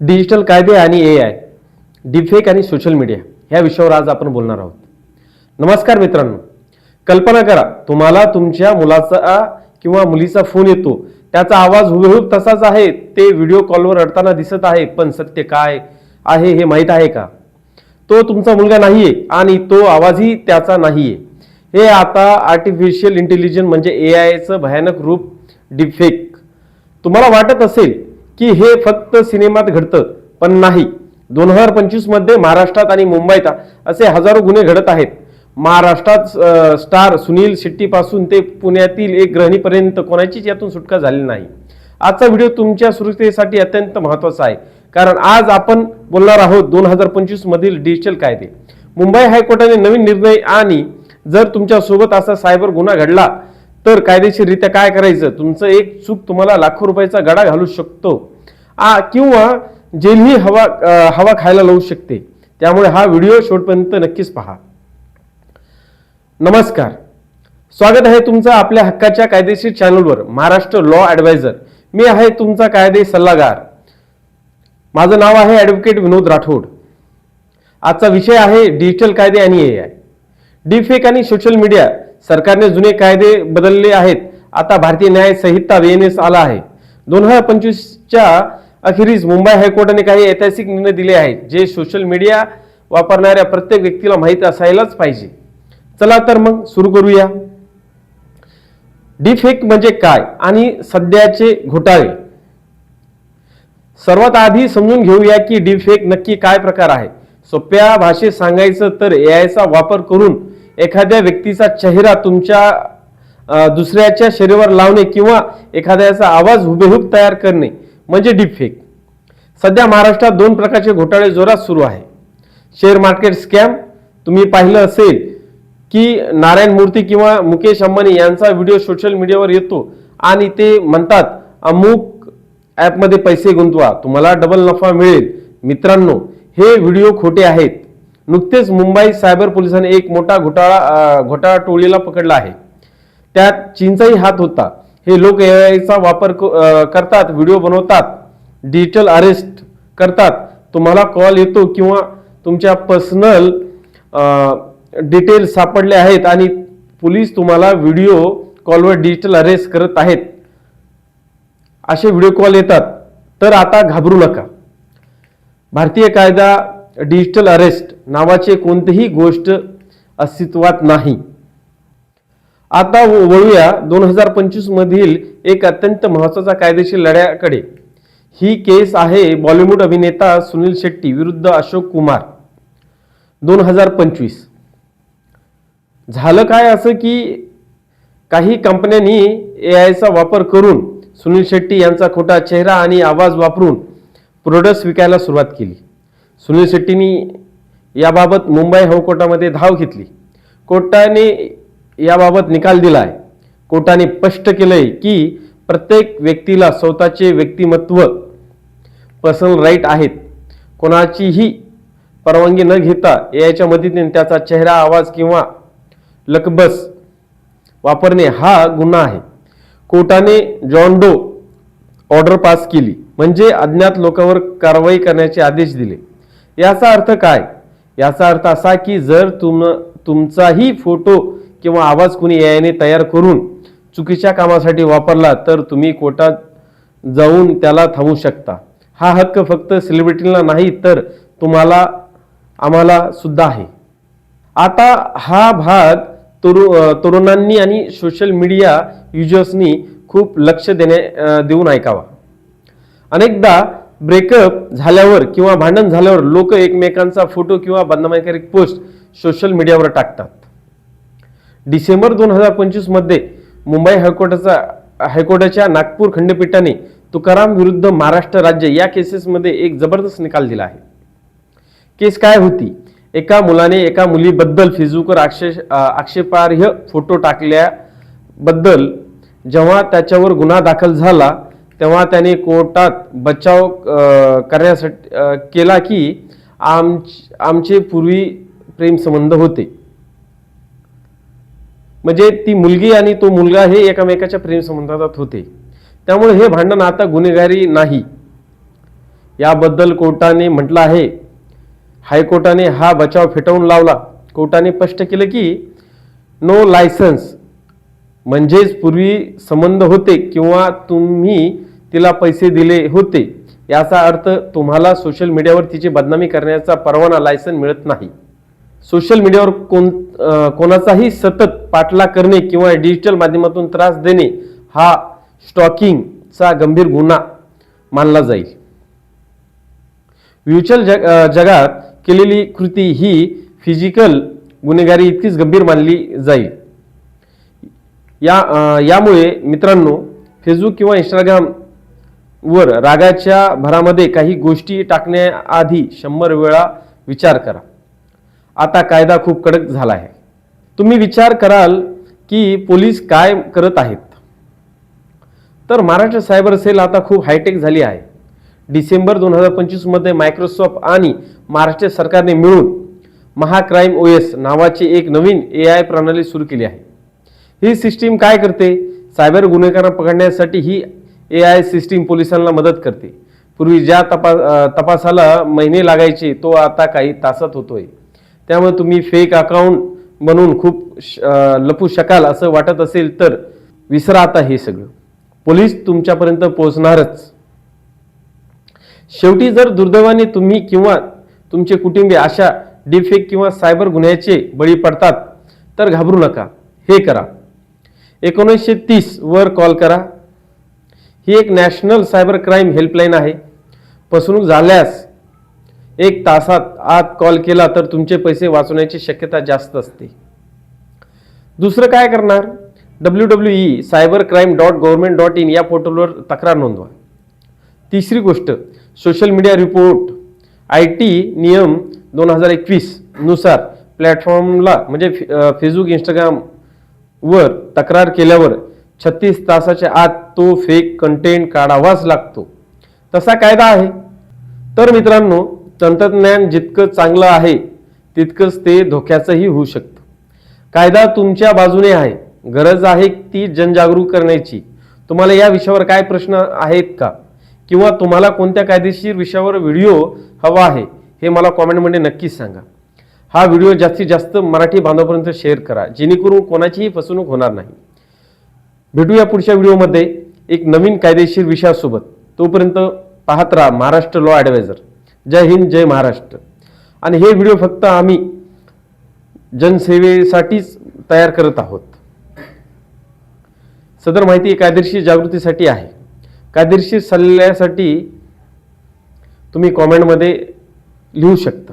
Digital कायदे आणि A I डिफेक आणि सोशल मीडिया ह्या विषयावर आज आपण बोलणार आहोत. नमस्कार मित्रांनो. कल्पना करा तुम्हाला तुमच्या मुलाचा किंवा मुलीचा फोन येतो त्याचा आवाज हुबेहूब तसाच आहे ते व्हिडिओ कॉलवर अडताना दिसत आहे पण सत्य काय आहे हे माहीत आहे का? तो तुमचा मुलगा नाहीये आणि तो आवाजही त्याचा नाहीये. हे आता आर्टिफिशियल इंटेलिजन्स म्हणजे ए आयचं भयानक रूप डिफेक तुम्हाला वाटत असेल की हे फक्त सिनेमात घडतं पण नाही. दोन हजार पंचवीसमध्ये महाराष्ट्रात आणि मुंबईत असे हजारो गुन्हे घडत आहेत. महाराष्ट्रात स्टार सुनील शेट्टीपासून ते पुण्यातील एक ग्रहणीपर्यंत कोणाचीच यातून सुटका झाली नाही. आजचा व्हिडिओ तुमच्या सुरक्षेसाठी अत्यंत महत्त्वाचा आहे. कारण आज आपण बोलणार आहोत दोन हजार पंचवीसमधील डिजिटल कायदे. मुंबई हायकोर्टाने नवीन निर्णय आणि जर तुमच्यासोबत असा सायबर गुन्हा घडला तर कायदेशीररित्या काय करायचं? तुमचं एक चूक तुम्हाला लाखो रुपयाचा गडा घालू शकतो. आ किंवा जेलही हवा आ, हवा खायला लावू शकते. त्यामुळे हा व्हिडिओ शेवटपर्यंत नक्कीच पहा. नमस्कार. स्वागत आहे तुमचं आपल्या हक्काच्या कायदेशीर चॅनलवर महाराष्ट्र लॉ ॲडवायझर मी आहे तुमचा कायदे सल्लागार. माझं नाव आहे ॲडव्होकेट विनोद राठोड. आजचा विषय आहे डिजिटल कायदे आणि ए आय. डीफेक आणि सोशल मीडिया सरकारने जुने कायदे बदलले आहेत. आता भारतीय न्याय संहिता वेनेस आला आहे. दोन हजार पंचवीसच्या अखेरीस मुंबई हायकोर्टाने काही ऐतिहासिक निर्णय दिले आहेत जे सोशल मीडिया वापरणाऱ्या प्रत्येक व्यक्तीला माहीत असायलाच पाहिजे. चला तर मग सुरू करूया. डीफेक म्हणजे काय आणि सध्याचे घोटाळे? सर्वात आधी समजून घेऊया की डिफेक्ट नक्की काय प्रकार आहे. सोप्या भाषेत सांगायचं तर एआयचा वापर करून एखाद्या व्यक्तीचा चेहरा तुमच्या दुसऱ्याच्या शरीरावर लावणे किंवा एखाद्याचा आवाज हुबेहूब तयार करणे म्हणजे डीपफेक सध्या महाराष्ट्रात दोन प्रकारचे घोटाळे जोरात सुरू आहे. शेअर मार्केट स्कॅम तुम्ही पाहिलं असेल की नारायण मूर्ती किंवा मुकेश अंबानी यांचा व्हिडिओ सोशल मीडियावर येतो आणि ते म्हणतात अमुक ॲपमध्ये पैसे गुंतवा तुम्हाला डबल नफा मिळेल. मित्रांनो हे व्हिडिओ खोटे आहेत. नुकतेच मुंबई सायबर पोलिसांनी एक मोठा घोटाळा घोटाळा टोळीला पकडला आहे. त्यात चीनचाही हात होता. हे लोक एआयचा वापर क- करतात व्हिडिओ बनवतात डिजिटल अरेस्ट करतात. तुम्हाला कॉल येतो किंवा तुमच्या पर्सनल डिटेल सापडले आहेत आणि पोलीस तुम्हाला व्हिडिओ कॉलवर डिजिटल अरेस्ट करत आहेत. असे व्हिडिओ कॉल येतात. तर आता घाबरू नका. भारतीय कायदा डिजिटल अरेस्ट नावाचे कोणतीही गोष्ट अस्तित्वात नाही. आता वळूया दोन हजार पंचवीसमधील एक अत्यंत महत्त्वाचा कायदेशीर लढ्याकडे. ही केस आहे बॉलिवूड अभिनेता सुनील शेट्टी विरुद्ध अशोक कुमार. दोन हजार पंचवीस. झालं काय असं की काही कंपन्यांनी ए आयचा वापर करून सुनील शेट्टी यांचा खोटा चेहरा आणि आवाज वापरून प्रोडक्ट्स विकायला सुरुवात केली. सुनील शेट्टींनी याबाबत मुंबई हायकोर्टामध्ये धाव घेतली. कोर्टाने याबाबत निकाल दिला आहे कोर्टाने स्पष्ट केलंय की प्रत्येक व्यक्तीला स्वतःचे व्यक्तिमत्व पर्सनल राईट आहेत. कोणाचीही परवानगी न घेता याच्या मदतीने त्याचा चेहरा आवाज किंवा लकबस वापरणे हा गुन्हा आहे. कोर्टाने जॉन डो ऑर्डर पास केली. म्हणजे अज्ञात लोकांवर कारवाई करण्याचे आदेश दिले. याचा अर्थ काय? याचा अर्थ असा की जर तुम तुमचाही फोटो किंवा आवाज कुणी याने तयार करून चुकीच्या कामासाठी वापरला तर तुम्ही कोर्टात जाऊन त्याला थांबू शकता. हा हक्क फक्त सेलिब्रिटीला नाही तर तुम्हाला आम्हाला सुद्धा आहे. आता हा भाग तरु तरुणांनी आणि सोशल मीडिया युजर्सनी खूप लक्ष देणे देऊन ऐकावा. अनेकदा ब्रेकअप झाल्यावर किंवा भांडण झाल्यावर लोक एकमेकांचा फोटो किंवा बदनामीकारी पोस्ट सोशल मीडियावर टाकतात. डिसेंबर दोन हजार पंचवीसमध्ये मुंबई हायकोर्टाचा हायकोर्टाच्या नागपूर खंडपीठाने तुकाराम विरुद्ध महाराष्ट्र राज्य या केसेसमध्ये एक जबरदस्त निकाल दिला आहे. केस काय होती? एका मुलाने एका मुलीबद्दल फेसबुकवर आक्षे आक्षेपार्ह फोटो टाकल्याबद्दल जेव्हा त्याच्यावर गुन्हा दाखल झाला तेव्हा त्याने कोर्टात बचाव करण्यासाठी केला की आम आमचे पूर्वी प्रेमसंबंध होते. म्हणजे ती मुलगी आणि तो मुलगा हे एकमेकाच्या प्रेमसंबंधात होते. त्यामुळे हे भांडण आता गुन्हेगारी नाही. याबद्दल कोर्टाने म्हटलं आहे. हायकोर्टाने हा बचाव फेटाळून लावला. कोर्टाने स्पष्ट केलं की नो लायसन्स म्हणजेच पूर्वी संबंध होते किंवा तुम्ही तिला पैसे दिले होते. याचा अर्थ तुम्हाला सोशल मीडियावर तिची बदनामी करण्याचा परवाना लायसन मिळत नाही. सोशल मीडियावर कोण कोणाचाही सतत पाठलाग करणे किंवा डिजिटल माध्यमातून त्रास देणे हा स्टॉकिंगचा गंभीर गुन्हा मानला जाईल. व्ह्युच्युअल जग जगात केलेली कृती ही फिजिकल गुन्हेगारी इतकीच गंभीर मानली जाईल. या यामुळे मित्रांनो फेसबुक किंवा इंस्टाग्राम वर रागाच्या भरामध्ये काही गोष्टी टाकण्याआधी शंभर वेळा विचार करा. आता कायदा खूप कडक झाला आहे. तुम्ही विचार कराल की पोलीस काय करत आहेत? तर महाराष्ट्र सायबर सेल आता खूप हायटेक झाली आहे. डिसेंबर दोन हजार पंचवीसमध्ये मायक्रोसॉफ्ट आणि महाराष्ट्र सरकारने मिळून महाक्राईम ओ एस नावाची एक नवीन ए आय प्रणाली सुरू केली आहे. ही सिस्टीम काय करते? सायबर गुन्हेगारांना पकडण्यासाठी ही ए आय सिस्टीम पोलिसांना मदत करते. पूर्वी ज्या तपा तपासाला महिने लागायचे तो आता काही तासात होतोय. त्यामुळे तुम्ही फेक अकाउंट बनवून खूप श- लपू शकाल असं वाटत असेल तर विसरा आता हे सगळं. पोलीस तुमच्यापर्यंत पोहोचणारच. शेवटी जर दुर्दैवाने तुम्ही किंवा तुमचे कुटुंबीय अशा डिफेक किंवा सायबर गुन्ह्याचे बळी पडतात तर घाबरू नका. हे करा. एकोणीसशे तीस वर कॉल करा. ही एक नॅशनल सायबर क्राईम हेल्पलाईन आहे. फसवणूक झाल्यास एक तासात आत कॉल केला तर तुमचे पैसे वाचवण्याची शक्यता जास्त असते. दुसरं काय करणार? W W E cyber crime dot government dot in या पोर्टलवर तक्रार नोंदवा. तिसरी गोष्ट social media report I T नियम दोन हजार एकवीसनुसार प्लॅटफॉर्मला म्हणजे फे- फेसबुक इंस्टाग्रामवर तक्रार केल्यावर छत्तीस तासाच्या आत तो फेक कंटेंट काढावाच लागतो. तसा कायदा आहे. तर मित्रांनो तंत्रज्ञान जितकं चांगलं आहे तितकंच ते धोक्याचंही होऊ शकतं. कायदा तुमच्या बाजूने आहे. गरज आहे ती जनजागरूक करण्याची. तुम्हाला या विषयावर काय प्रश्न आहेत का? किंवा तुम्हाला कोणत्या कायदेशीर विषयावर व्हिडिओ हवा आहे हे मला कॉमेंटमध्ये नक्कीच सांगा. हा व्हिडिओ जास्तीत जास्त मराठी बांधवापर्यंत शेअर करा. जेणेकरून कोणाचीही फसवणूक होणार नाही. भेटूया पुढच्या व्हिडिओमध्ये एक नवीन कायदेशीर विषयासोबत. तोपर्यंत पाहत राहा महाराष्ट्र लॉ ॲडवायझर जय हिंद जय महाराष्ट्र. आणि हे व्हिडिओ फक्त आम्ही जनसेवेसाठीच तयार करत आहोत. सदर माहिती कायदेशीर जागृतीसाठी आहे. कायदेशीर सल्ल्यासाठी तुम्ही कॉमेंटमध्ये लिहू शकता.